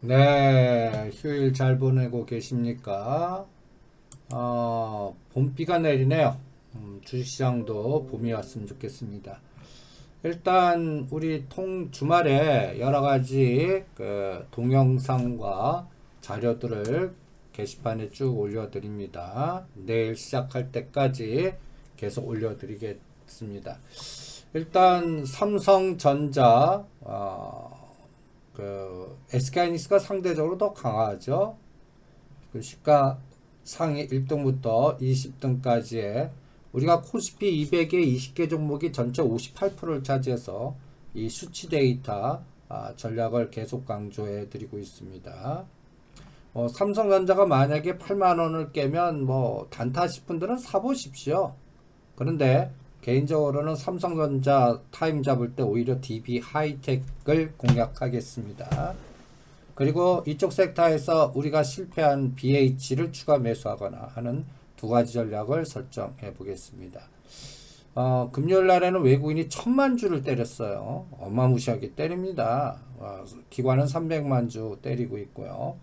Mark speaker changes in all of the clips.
Speaker 1: 네, 휴일 잘 보내고 계십니까? 어, 봄비가 내리네요. 음, 주식시장도 봄이 왔으면 좋겠습니다. 일단 우리 통 주말에 여러 가지 그 동영상과 자료들을 게시판에 쭉 올려드립니다. 내일 시작할 때까지 계속 올려드리겠습니다. 일단 삼성전자 어, 그 SK하이닉스가 상대적으로 더 강하죠. 그 시가 상위 1등부터 20등까지의 우리가 코스피 200의 20개 종목이 전체 58%를 차지해서 이 수치 데이터 아, 전략을 계속 강조해 드리고 있습니다. 어, 삼성전자가 만약에 8만 원을 깨면 뭐 단타 싶은 분들은 사보십시오. 그런데 개인적으로는 삼성전자 타임 잡을 때 오히려 DB 하이텍을 공략하겠습니다. 그리고 이쪽 섹터에서 우리가 실패한 BH를 추가 매수하거나 하는 두 가지 전략을 설정해 보겠습니다. 어, 금요일 날에는 외국인이 천만 주를 때렸어요. 어마무시하게 때립니다. 어, 기관은 300만 주 때리고 있고요.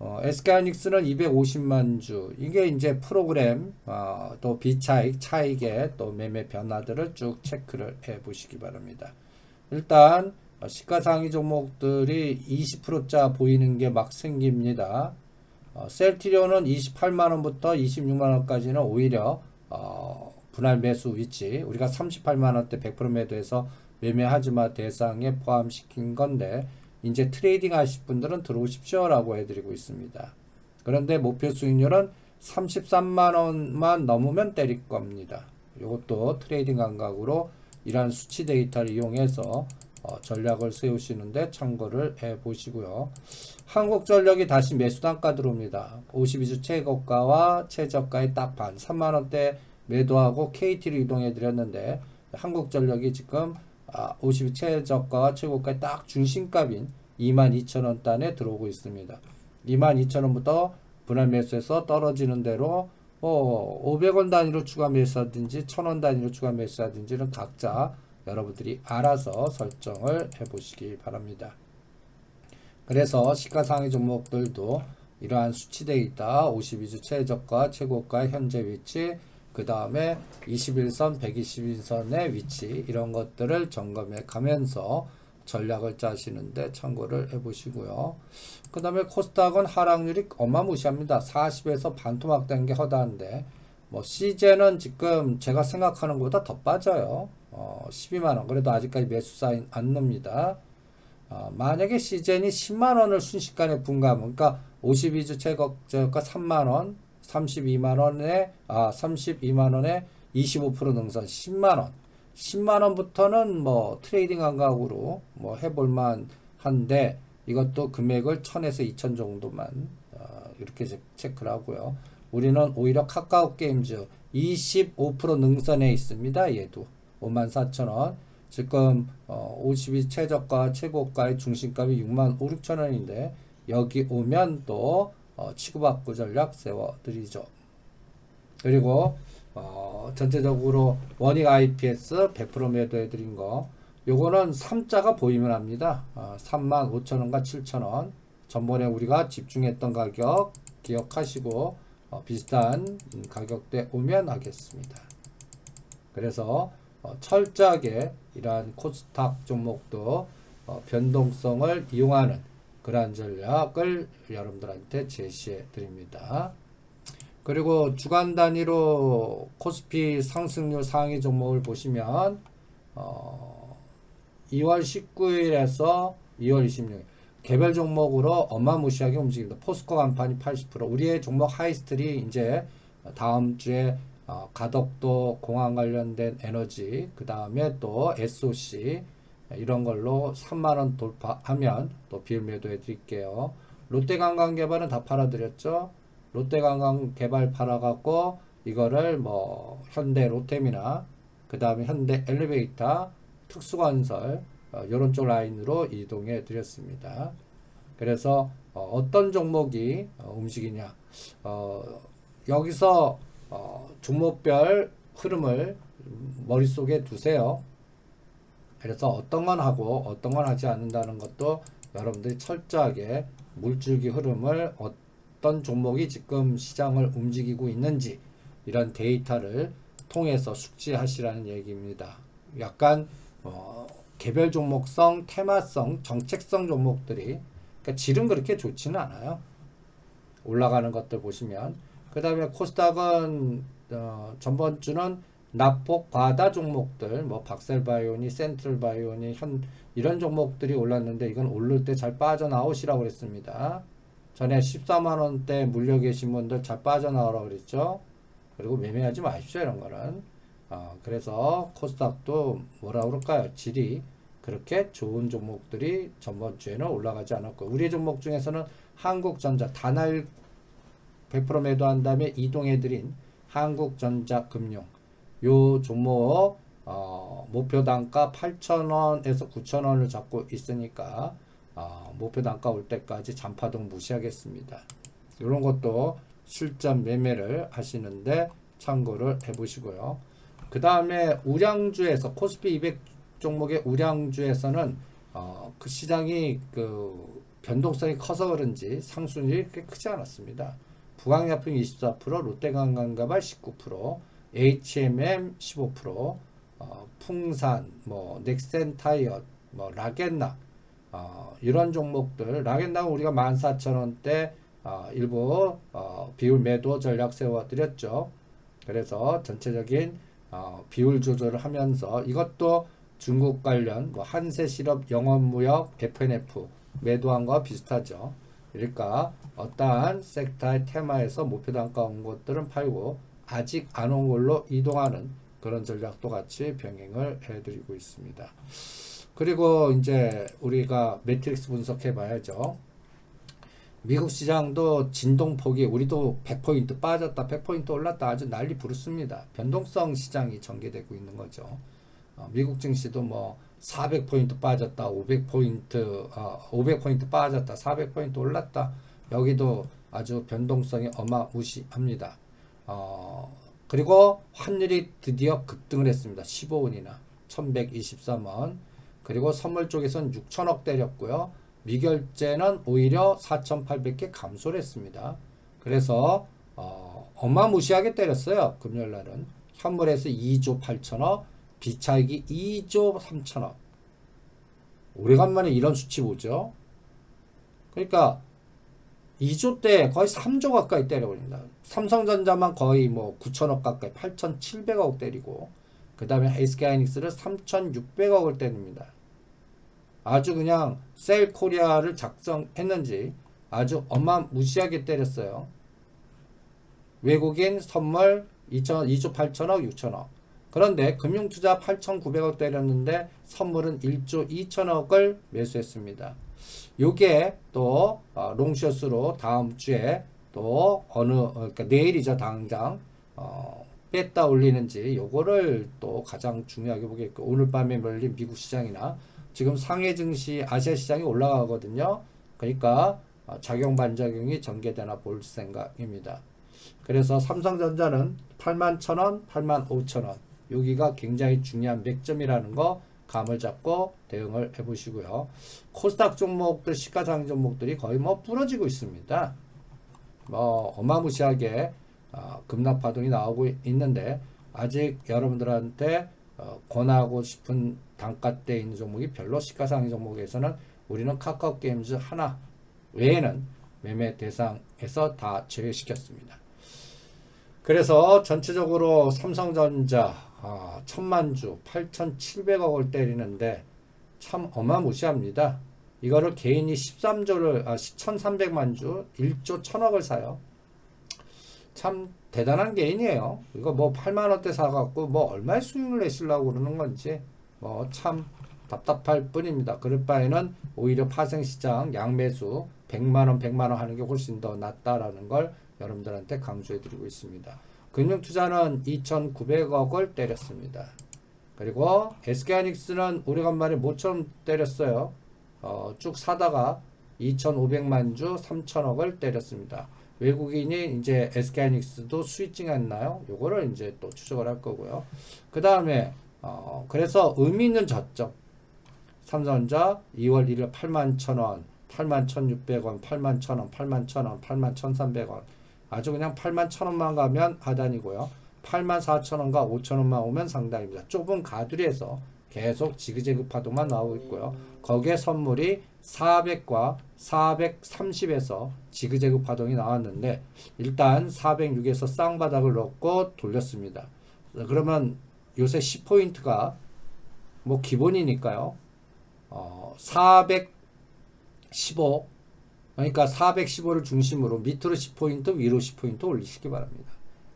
Speaker 1: 어, SK하이닉스는 250만 주. 이게 이제 프로그램, 어, 또 비차익, 차익의 또 매매 변화들을 쭉 체크를 해 보시기 바랍니다. 일단, 어, 시가상위 종목들이 20%짜 보이는 게 막 생깁니다. 어, 셀티리온은 28만 원부터 26만 원까지는 오히려, 어, 분할 매수 위치, 우리가 38만 원대 100% 매도해서 매매하지마 대상에 포함시킨 건데, 이제 트레이딩 하실 분들은 들어오십시오 라고 해드리고 있습니다. 그런데 목표 수익률은 33만 원만 넘으면 때릴 겁니다. 이것도 트레이딩 감각으로 이러한 수치 데이터를 이용해서 어, 전략을 세우시는데 참고를 해 보시고요. 한국전력이 다시 매수 단가 들어옵니다. 52주 최고가와 최저가의 딱 반, 3만 원대 매도하고 KT를 이동해 드렸는데 한국전력이 지금 아, 50 최저가와 최고가의 딱 중심값인 22,000원 단에 들어오고 있습니다. 22,000원부터 분할 매수해서 떨어지는 대로 뭐 500원 단위로 추가 매수하든지 1000원 단위로 추가 매수하든지는 각자 여러분들이 알아서 설정을 해 보시기 바랍니다. 그래서 시가상위 종목들도 이러한 수치 데이터 52주 최저가 최고가 현재 위치 그 다음에 21선 121선의 위치 이런 것들을 점검해 가면서 전략을 짜시는데 참고를 해 보시고요. 그 다음에 코스닥은 하락률이 어마무시합니다. 40에서 반토막 된 게 허다한데 뭐 시제는 지금 제가 생각하는 것보다 더 빠져요. 어, 12만원 그래도 아직까지 매수 사인 안 납니다. 어, 만약에 시젠이 10만원을 순식간에 분가하면 그러니까 52주 최고가 3만원 32만원에 아 32만원에 25% 능선 10만원 10만 원부터는 뭐 트레이딩 감각으로 뭐 해볼만 한데 이것도 금액을 1000에서 2000 정도만 어, 이렇게 체- 체크를 하고요. 우리는 오히려 카카오 게임즈 25% 능선에 있습니다. 얘도 54,000원. 지금 어, 52 최저가 최고가의 중심값이 6만 5, 6천 원인데 여기 오면 또 어, 치고받고 전략 세워드리죠. 그리고 어, 전체적으로 원익 IPS 100% 매도해드린 거 요거는 3자가 보이면 합니다. 어, 3만 5천 원과 7천 원 전번에 우리가 집중했던 가격 기억하시고 어, 비슷한 음, 가격대 오면 하겠습니다. 그래서 어, 철저하게 이러한 코스닥 종목도 어, 변동성을 이용하는 그러한 전략을 여러분들한테 제시해 드립니다. 그리고 주간 단위로 코스피 상승률 상위 종목을 보시면 어, 2월 19일에서 2월 26일 개별 종목으로 어마무시하게 움직입니다. 포스코 간판이 80% 우리의 종목 하이스트리 이제 다음 주에 어, 가덕도 공항 관련된 에너지 그 다음에 또 SOC 이런 걸로 3만 원 돌파하면 또 비율 매도해 드릴게요. 롯데관광개발은 다 팔아드렸죠. 롯데관광 개발 팔아갖고 이거를 뭐 현대 롯데미나 그 다음에 현대 엘리베이터 특수건설 어, 이런 쪽 라인으로 이동해 드렸습니다. 그래서 어, 떤 종목이 어, 움직이냐 어, 여기서 어, 종목별 흐름을 머릿속에 두세요. 그래서 어떤 건 하고 어떤 건 하지 않는다는 것도 여러분들이 철저하게 물줄기 흐름을 어 떤 종목이 지금 시장을 움직이고 있는지 이런 데이터를 통해서 숙지하시라는 얘기입니다. 약간 어, 개별 종목성, 테마성, 정책성 종목들이 그러니까 질은 그렇게 좋지는 않아요. 올라가는 것들 보시면 그 다음에 코스닥은 어, 전번 주는 납폭 과다 종목들 뭐 박셀바이오니 센트럴바이오니 현 이런 종목들이 올랐는데 이건 오를 때 잘 빠져나오시라고 그랬습니다. 전에 14만 원대 물려 계신 분들 잘 빠져나오라고 그랬죠. 그리고 매매하지 마십시오 이런 거는. 어, 그래서 코스닥도 뭐라 그럴까요? 질이 그렇게 좋은 종목들이 전번 주에는 올라가지 않았고 우리 종목 중에서는 한국전자 단알 100% 매도한 다음에 이동해드린 한국전자금융 요 종목 어, 목표 단가 8,000원에서 9,000원을 잡고 있으니까 어, 목표 단가 올 때까지 잔파동 무시하겠습니다. 이런 것도 실전 매매를 하시는데 참고를 해보시고요. 그 다음에 우량주에서 코스피 200 종목의 우량주에서는 어, 그 시장이 그 변동성이 커서 그런지 상승률이 그렇게 크지 않았습니다. 부강약품 24%, 롯데관광가발 19%, HMM 15%, 어, 풍산, 뭐 넥센타이어, 뭐 라겐나 어, 이런 종목들 라겐나는 우리가 14,000원대 어, 일부 어, 비율 매도 전략 세워드렸죠. 그래서 전체적인 어, 비율 조절을 하면서 이것도 중국 관련 뭐 한세 실업 영업 무역 FNF 매도한 거 비슷하죠. 그러니까 어떠한 섹터의 테마에서 목표 단가 온 것들은 팔고 아직 안 온 걸로 이동하는 그런 전략도 같이 병행을 해드리고 있습니다. 그리고 이제 우리가 매트릭스 분석해 봐야죠. 미국 시장도 진동폭이 우리도 100포인트 빠졌다 100포인트 올랐다 아주 난리 부르습니다. 변동성 시장이 전개되고 있는 거죠. 어, 미국 증시도 뭐 400포인트 빠졌다 500포인트 어, 500포인트 빠졌다 400포인트 올랐다 여기도 아주 변동성이 어마무시합니다. 어, 그리고 환율이 드디어 급등을 했습니다. 15원이나 1123원 그리고 선물 쪽에선 6천억 때렸고요. 미결제는 오히려 4,800개 감소를 했습니다. 그래서 어, 어마무시하게 때렸어요. 금요일 날은 현물에서 2조 8천억, 비차익이 2조 3천억. 오래간만에 이런 수치 보죠. 그러니까 2조 때 거의 3조 가까이 때려버립니다. 삼성전자만 거의 뭐 9천억 가까이 8,700억 때리고 그 다음에 SK하이닉스를 3,600억을 때립니다. 아주 그냥 셀 코리아를 작성했는지 아주 어마무시하게 때렸어요. 외국인 선물 2천, 2조 8천억, 6천억. 그런데 금융투자 8,900억 때렸는데 선물은 1조 2천억을 매수했습니다. 요게 또 어, 롱숏으로 다음 주에 또 어느 어, 그러니까 내일이죠 당장 어, 뺐다 올리는지 요거를 또 가장 중요하게 보겠고 오늘 밤에 몰린 미국 시장이나 지금 상해 증시 아시아 시장이 올라가거든요. 그러니까 어, 작용 반작용이 전개되나 볼 생각입니다. 그래서 삼성전자는 8만 1,000원, 8만 5천원 여기가 굉장히 중요한 맥점이라는 거 감을 잡고 대응을 해보시고요. 코스닥 종목들 시가장 종목들이 거의 뭐 부러지고 있습니다. 뭐 어마무시하게 어, 급락 파동이 나오고 있는데 아직 여러분들한테 어, 권하고 싶은 단가대 있는 종목이 별로 시가상위 종목에서는 우리는 카카오 게임즈 하나 외에는 매매 대상에서 다 제외시켰습니다. 그래서 전체적으로 삼성전자 아, 천만주 8,700억을 때리는데 참 어마무시합니다. 이거를 개인이 13조를 아, 1,300만 주 1조 1,000억을 사요. 참 대단한 개인이에요. 이거 뭐 8만 원대 사갖고 뭐 얼마의 수익을 내시려고 그러는 건지 뭐 참 답답할 뿐입니다. 그럴 바에는 오히려 파생시장 양매수 100만 원, 100만 원 하는 게 훨씬 더 낫다라는 걸 여러분들한테 강조해드리고 있습니다. 금융투자는 2,900억을 때렸습니다. 그리고 SK하이닉스는 오래간만에 모처럼 때렸어요. 어, 쭉 사다가 2,500만 주 3,000억을 때렸습니다. 외국인이 이제 SK하이닉스도 스위칭했나요? 요거를 이제 또 추적을 할 거고요. 그 다음에 어, 그래서 의미 있는 저점 삼성전자 2월 1일 8만 1,000원, 8만 1,600원, 8만 1,000원, 8만 1,000원, 8만 1,300원. 아주 그냥 8만 1,000원만 가면 하단이고요. 8만 4천원과 5천원만 오면 상단입니다. 좁은 가두리에서 계속 지그재그 파동만 나오고 있고요. 거기에 선물이 400과 430에서 지그재그 파동이 나왔는데 일단 406에서 쌍바닥을 넣고 돌렸습니다. 그러면 요새 10포인트가 뭐 기본이니까요. 어, 415 그러니까 415를 중심으로 밑으로 10포인트 위로 10포인트 올리시기 바랍니다.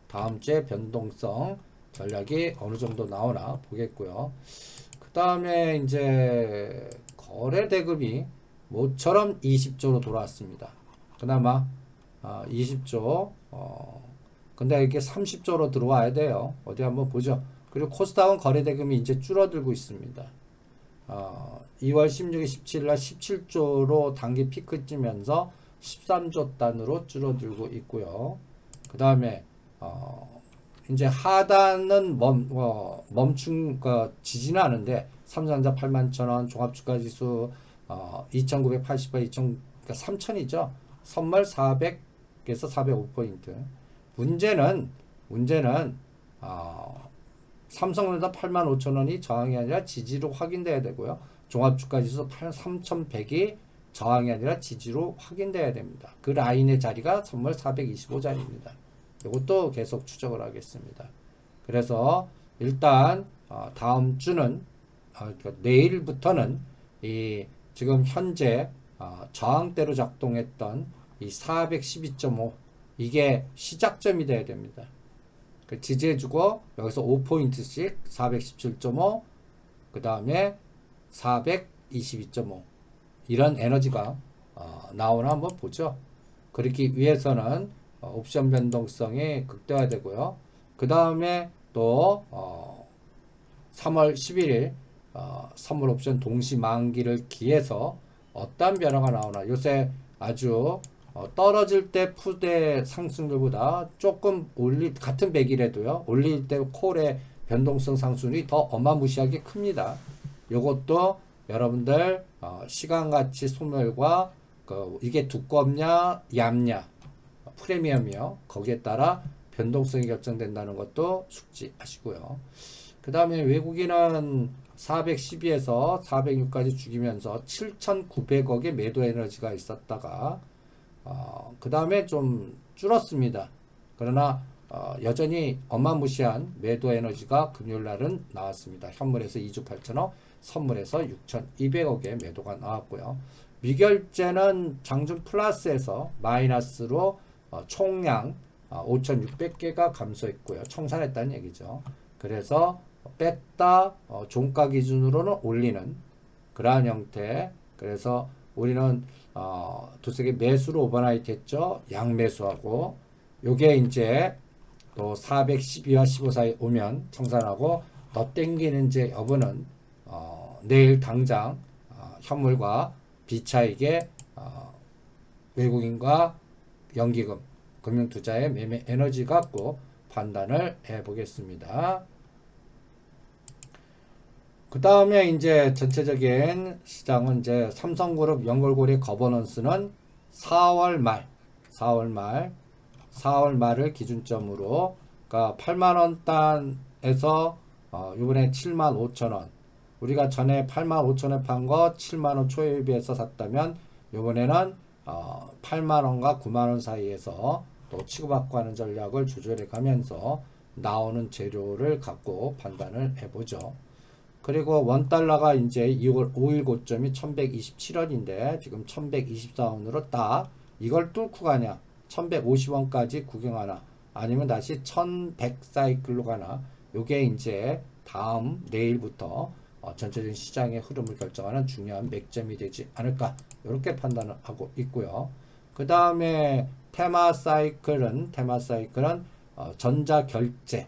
Speaker 1: 다음 주에 변동성 전략이 어느 정도 나오나 보겠고요. 그 다음에 이제 거래 대금이 모처럼 20조로 돌아왔습니다. 그나마 아, 20조 어, 근데 이게 30조로 들어와야 돼요. 어디 한번 보죠. 그리고 코스닥은 거래 대금이 이제 줄어들고 있습니다. 어, 2월 16일, 17일 날 17조로 단기 피크 찌면서 13조 단으로 줄어들고 있고요. 그 다음에 어, 이제 하단은 멈, 어, 멈춘, 그, 지지는 않은데, 삼성전자 8만 1,000원, 종합주가지수, 어, 2,980원, 2,000, 그러니까 3,000이죠. 선물 400에서 405포인트. 문제는, 문제는, 어, 삼성전자 8만 5천 원이 저항이 아니라 지지로 확인돼야 되고요. 종합주가지수 3,100이 저항이 아니라 지지로 확인돼야 됩니다. 그 라인의 자리가 선물 425자리입니다. 이것도 계속 추적을 하겠습니다. 그래서 일단 어, 다음 주는 내일부터는 이 지금 현재 어, 저항대로 작동했던 이 412.5 이게 시작점이 돼야 됩니다. 그 지지해주고 여기서 5포인트씩 417.5 그 다음에 422.5 이런 에너지가 어, 나오나 한번 보죠. 그렇기 위해서는 어, 옵션 변동성이 극대화되고요. 그 다음에 또 어, 3월 11일 어, 선물 옵션 동시 만기를 기해서 어떤 변화가 나오나 요새 아주 어, 떨어질 때 푸대 상승률보다 조금 올리 같은 백일에도요 올릴 때 콜의 변동성 상승률이 더 어마무시하게 큽니다. 요것도 여러분들 어, 시간 가치 소멸과 그 이게 두껍냐 얇냐 프리미엄이요. 거기에 따라 변동성이 결정된다는 것도 숙지하시고요. 그 다음에 외국인은 412에서 406까지 죽이면서 7,900억의 매도 에너지가 있었다가 어, 그 다음에 좀 줄었습니다. 그러나 어, 여전히 어마무시한 매도 에너지가 금요일 날은 나왔습니다. 현물에서 2조 8천억, 선물에서 6,200억의 매도가 나왔고요. 미결제는 장중 플러스에서 마이너스로 어, 총량 어, 5,600개가 감소했고요. 청산했다는 얘기죠. 그래서 뺐다 어, 종가 기준으로는 올리는 그러한 형태. 그래서 우리는 어, 두세 개 매수로 오버나이트 했죠. 양매수하고 요게 이제 또 412와 15 사이 오면 청산하고 더 땡기는 제 여부는 어, 내일 당장 어, 현물과 비차익의 어, 외국인과 연기금, 금융투자의 매매 에너지 갖고 판단을 해 보겠습니다. 그 다음에 이제 전체적인 시장은 이제 삼성그룹 연결고리 거버넌스는 4월 말, 4월 말, 4월 말을 기준점으로, 그러니까 8만 원 단에서, 어, 요번에 7만 5천 원. 우리가 전에 8만 5천 원에 판 거 7만 원 초에 비해서 샀다면, 요번에는, 어, 8만 원과 9만 원 사이에서 또 치고받고 하는 전략을 조절해 가면서 나오는 재료를 갖고 판단을 해보죠. 그리고 원 달러가 이제 2월 5일 고점이 1127원인데 지금 1124원으로 딱 이걸 뚫고 가냐? 1150원까지 구경하나? 아니면 다시 1100 사이클로 가나? 요게 이제 다음 내일부터 어, 전체적인 시장의 흐름을 결정하는 중요한 맥점이 되지 않을까? 이렇게 판단을 하고 있고요. 그 다음에 테마 사이클은 테마 사이클은 어, 전자 결제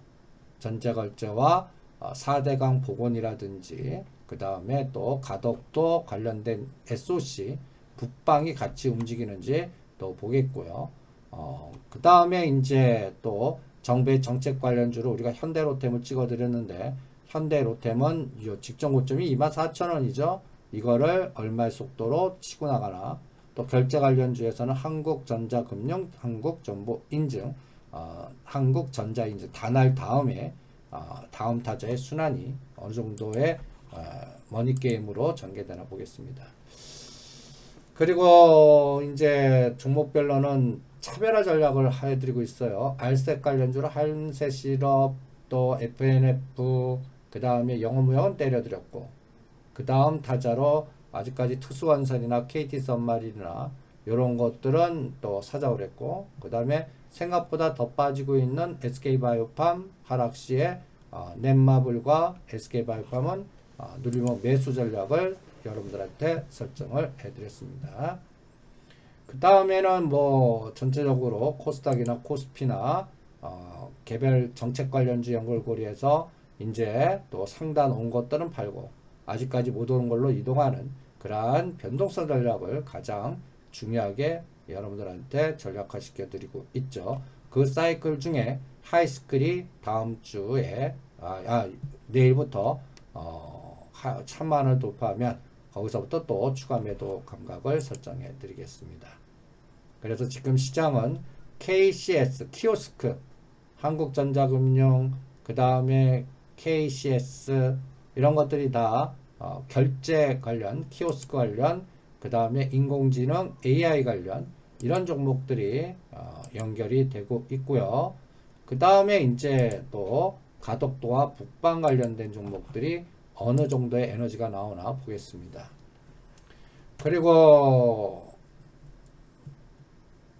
Speaker 1: 전자 결제와 어, 4대강 복원이라든지 그 다음에 또 가덕도 관련된 SOC 북방이 같이 움직이는지 또 보겠고요. 어, 그 다음에 이제 또 정부의 정책 관련주로 우리가 현대로템을 찍어드렸는데 현대로템은 요 직전 고점이 24,000원이죠. 이거를 얼마의 속도로 치고 나가나 또 결제 관련주에서는 한국전자금융, 한국정보인증, 어, 한국전자인증 단할 다음에 어, 다음 타자의 순환이 어느 정도의 어, 머니 게임으로 전개되나 보겠습니다. 그리고 이제 종목별로는 차별화 전략을 해드리고 있어요. 알색 관련주로 한세 시럽 또 FNF 그 다음에 영어무역은 때려드렸고 그 다음 타자로 아직까지 특수원선이나 KT 썸마린이나 이런 것들은 또 사자고 그랬고 그 다음에 생각보다 더 빠지고 있는 SK바이오팜 하락 시에 어, 넷마블과 SK바이오팜은 어, 누리목 매수 전략을 여러분들한테 설정을 해드렸습니다. 그 다음에는 뭐 전체적으로 코스닥이나 코스피나 어, 개별 정책 관련주 연결고리에서 이제 또 상단 온 것들은 팔고 아직까지 못 오는 걸로 이동하는 그러한 변동성 전략을 가장 중요하게 여러분들한테 전략화 시켜드리고 있죠. 그 사이클 중에 하이스클이 다음 주에 아, 아, 내일부터 어, 하- 천만 원을 돌파하면 거기서부터 또 추가 매도 감각을 설정해 드리겠습니다. 그래서 지금 시장은 KCS, 키오스크, 한국전자금융, 그 다음에 KCS 이런 것들이 다 어, 결제 관련, 키오스크 관련, 그 다음에 인공지능, AI 관련 이런 종목들이 어, 연결이 되고 있고요. 그 다음에 이제 또 가덕도와 북방 관련된 종목들이 어느 정도의 에너지가 나오나 보겠습니다. 그리고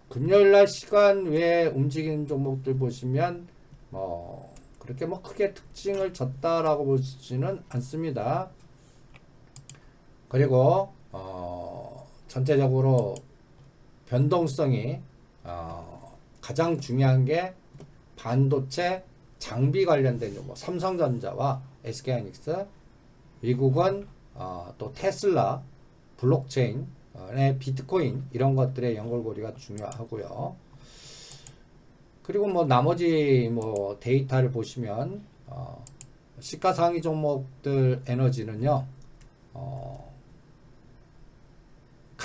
Speaker 1: 금요일 날 시간 외에 움직이는 종목들 보시면 뭐 그렇게 뭐 크게 특징을 졌다라고 보지는 않습니다. 그리고 어 전체적으로 변동성이 어 가장 중요한 게 반도체 장비 관련된 종목 삼성전자와 SK하이닉스 미국은 어, 또 테슬라 블록체인 의 비트코인 이런 것들의 연결고리가 중요하고요. 그리고 뭐 나머지 뭐 데이터를 보시면 어, 시가상위 종목들 에너지는요. 어,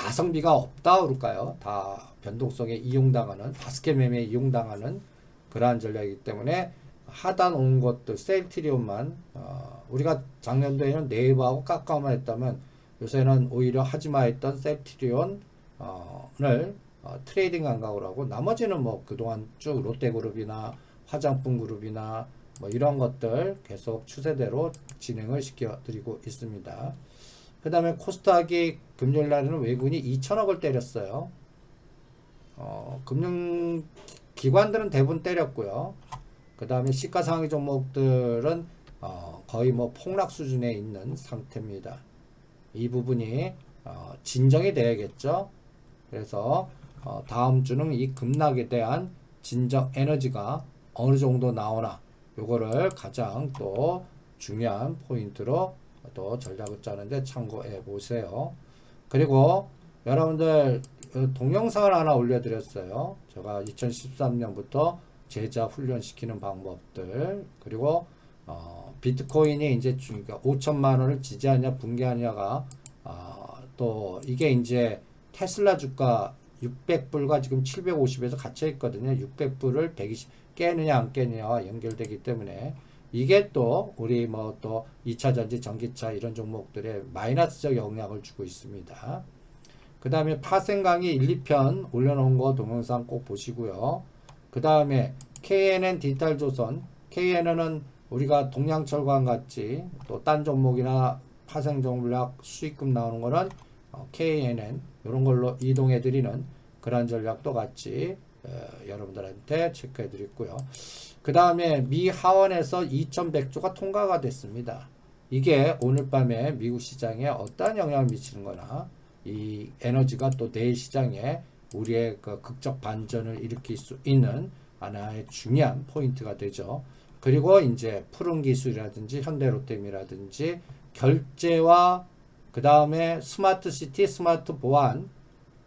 Speaker 1: 가성비가 없다 그럴까요? 다 변동성에 이용당하는 바스켓 매매에 이용당하는 그러한 전략이기 때문에 하단 온 것들 셀트리온만 어, 우리가 작년도에는 네이버하고 카카오만 했다면 요새는 오히려 하지마 했던 셀트리온을 어, 트레이딩 감각으로 하고 나머지는 뭐 그동안 쭉 롯데그룹이나 화장품 그룹이나 뭐 이런 것들 계속 추세대로 진행을 시켜드리고 있습니다. 그 다음에 코스닥이 금요일 날에는 외국인이 2천억을 때렸어요. 어, 금융 기관들은 대부분 때렸고요. 그 다음에 시가 상위 종목들은 어, 거의 뭐 폭락 수준에 있는 상태입니다. 이 부분이 어, 진정이 돼야겠죠. 그래서 어, 다음 주는 이 급락에 대한 진정 에너지가 어느 정도 나오나 요거를 가장 또 중요한 포인트로 또 전략을 짜는데 참고해 보세요. 그리고 여러분들 그 동영상을 하나 올려드렸어요. 제가 2013년부터 제자 훈련시키는 방법들 그리고 어, 비트코인이 이제 주- 그러니까 5천만 원을 지지하냐 붕괴하냐가 어, 또 이게 이제 테슬라 주가 600불과 지금 750에서 갇혀 있거든요. 600불을 120 깨느냐 안 깨느냐와 연결되기 때문에 이게 또 우리 뭐 또 2차 전지, 전기차 이런 종목들에 마이너스적 영향을 주고 있습니다. 그 다음에 파생 강의 1, 2편 올려놓은 거 동영상 꼭 보시고요. 그 다음에 KNN 디지털 조선, KNN은 우리가 동양철관 같이 또 딴 종목이나 파생 전략 수익금 나오는 거는 어, KNN 이런 걸로 이동해 드리는 그런 전략도 같이 어, 여러분들한테 체크해 드리고요. 그 다음에 미 하원에서 2100조가 통과가 됐습니다. 이게 오늘 밤에 미국 시장에 어떠한 영향을 미치는 거나 이 에너지가 또 내일 시장에 우리의 그 극적 반전을 일으킬 수 있는 하나의 중요한 포인트가 되죠. 그리고 이제 푸른 기술이라든지 현대로템이라든지 결제와 그 다음에 스마트 시티, 스마트 보안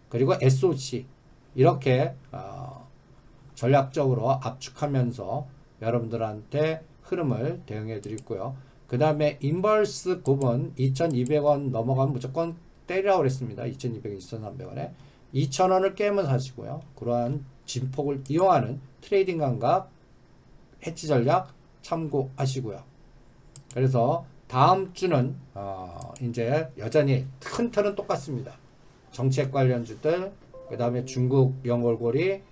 Speaker 1: 그리고 SOC 이렇게 어, 전략적으로 압축하면서 여러분들한테 흐름을 대응해 드리고요. 그 다음에 인버스 곱은 2,200원 넘어가면 무조건 때리라고 그랬습니다. 2,200원, 2,300원에 2,000원을 깨면 사시고요. 그러한 진폭을 이용하는 트레이딩 감각, 해치 전략 참고하시고요. 그래서 다음 주는 어, 이제 여전히 큰 틀은 똑같습니다. 정책 관련 주들, 그 다음에 중국 연골고리,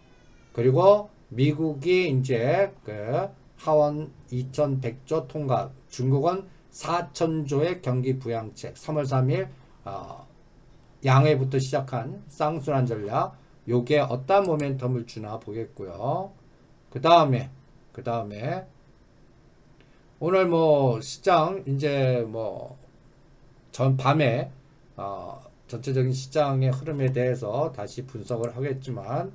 Speaker 1: 그리고 미국이 이제 그 하원 2,100조 통과, 중국은 4,000조의 경기 부양책, 3월 3일 어, 양회부터 시작한 쌍순환 전략, 요게 어떤 모멘텀을 주나 보겠고요. 그 다음에 그 다음에 오늘 뭐 시장 이제 뭐 전 밤에 어, 전체적인 시장의 흐름에 대해서 다시 분석을 하겠지만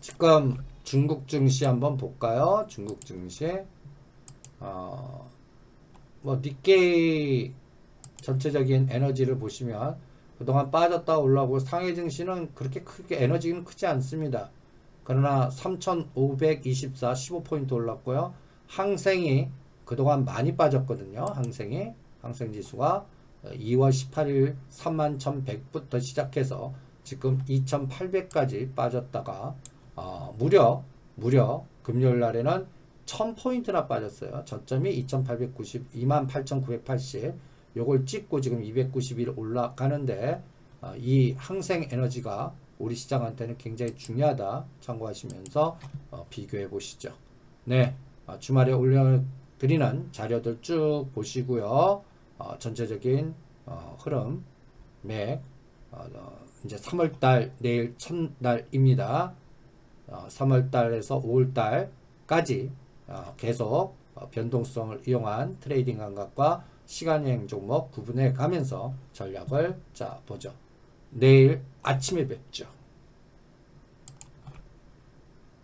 Speaker 1: 지금 중국 증시 한번 볼까요? 중국 증시 어, 뭐 니케이 전체적인 에너지를 보시면 그동안 빠졌다 올라오고 상해 증시는 그렇게 크게 에너지는 크지 않습니다. 그러나 3,524 15포인트 올랐고요. 항생이 그동안 많이 빠졌거든요. 항생이 항생 지수가 2월 18일 31,100부터 시작해서 지금 2,800까지 빠졌다가 어, 무려 무려 금요일 날에는 1000포인트나 빠졌어요. 저점이 2,890, 28,980. 요걸 찍고 지금 291 올라가는데 어, 이 항생 에너지가 우리 시장한테는 굉장히 중요하다 참고하시면서 어, 비교해 보시죠. 네, 어, 주말에 올려드리는 자료들 쭉 보시고요. 어, 전체적인 어, 흐름, 맥, 어, 어, 이제 3월달 내일 첫날입니다. 어, 3월달에서 5월달까지 어, 계속 어, 변동성을 이용한 트레이딩 감각과 시간여행 종목 구분해 가면서 전략을 자 보죠. 내일 아침에 뵙죠.